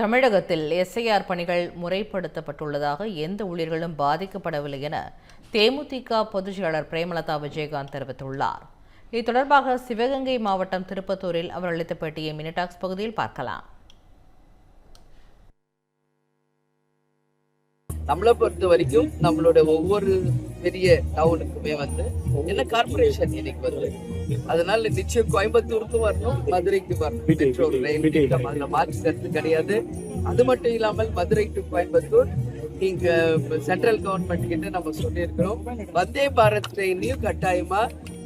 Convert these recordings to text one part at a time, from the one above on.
தமிழகத்தில் எஸ்ஐஆர் பணிகள் முறைப்படுத்தப்பட்டுள்ளதாக எந்த ஊழியர்களும் பாதிக்கப்படவில்லை என தேமுதிக பொதுச்செயலர் பிரேமலதா விஜயகாந்த் தெரிவித்துள்ளார். இது தொடர்பாக சிவகங்கை மாவட்டம் திருப்பத்தூரில் அவர் அளித்த பேட்டியை மினிடாக்ஸ் பகுதியில் பார்க்கலாம். நம்மளை பொறுத்த வரைக்கும் நம்மளோட ஒவ்வொரு பெரிய டவுனுக்குமே வந்து என்ன கார்பரேஷன் இன்னைக்கு வருது? அதனால நிச்சயம் கோயம்புத்தூருக்கு வரணும் மதுரைக்கு வரணும். மெட்ரோ ரயில் அதுல மாற்று கருத்து கிடையாது. அது மட்டும் இல்லாமல் மதுரை டு கோயம்புத்தூர் இங்க சென்ட்ரல் கவர்மெண்ட் கிட்ட நம்ம சொல்லியிருக்கிறோம். வந்தே பாரத் ட்ரெயினையும் கட்டாயமா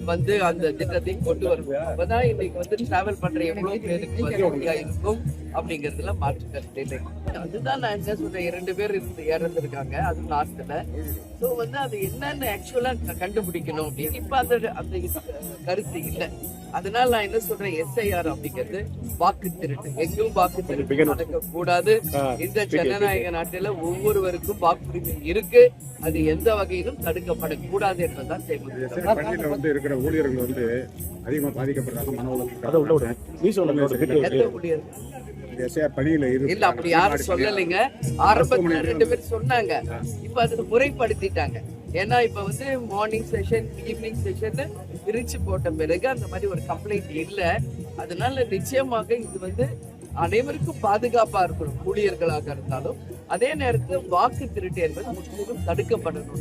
வந்து அந்த திட்டத்தையும் கொண்டு வருவோம். அப்பதான் இன்னைக்கு வந்து டிராவல் பண்ற எவ்வளவு பேருக்கு வசதியா இருக்கும் அப்படிங்கறதுல மாற்று கருத்து இல்லை. அதுதான் நான் என்ன சொல்றேன் இரண்டு பேர் இருந்து இறந்துருக்காங்க அது நார்த்ல சோ வந்து அது என்னன்னு ஆக்சுவலா கண்டுபிடிக்கணும் அப்படின்னு இப்ப அந்த அந்த கருத்து இல்ல. அதனால நான் என்ன சொல்றேன் எஸ்ஐஆர் அப்படிங்கிறது வாக்கு திருட்டு. எங்கும் வாக்கு திருட்டு நடக்க கூடாது. இந்த ஜனநாயக நாட்டில ஒவ்வொருவருக்கும் வாக்குரிமை இருக்கு. அது எந்த வகையிலும் தடுக்கப்படக்கூடாது என்பதுதான் தேவை இருக்கிற ஊழியர்கள் வந்து அதிகமா பாதிக்கப்படுறாங்க மன பணியில இல்ல அப்படி யாரும் சொல்லலைங்க. ஆரம்பத்துல ரெண்டு பேர் சொன்னாங்க. இப்ப அது முறைப்படுத்திட்டாங்க. ஏன்னா இப்ப வந்து மார்னிங் செஷன் ஈவினிங் செஷன் பிரிச்சு போட்ட பிறகு அந்த மாதிரி ஒரு கம்ப்ளைண்ட் இல்ல. அதனால நிச்சயமாக இது வந்து அனைவருக்கும் பாதுகாப்பா இருக்கணும் ஊழியர்களாக இருந்தாலும். அதே நேரத்தில் வாக்கு திருட்டு என்பது முற்றிலும் தடுக்கப்படணும்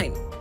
time.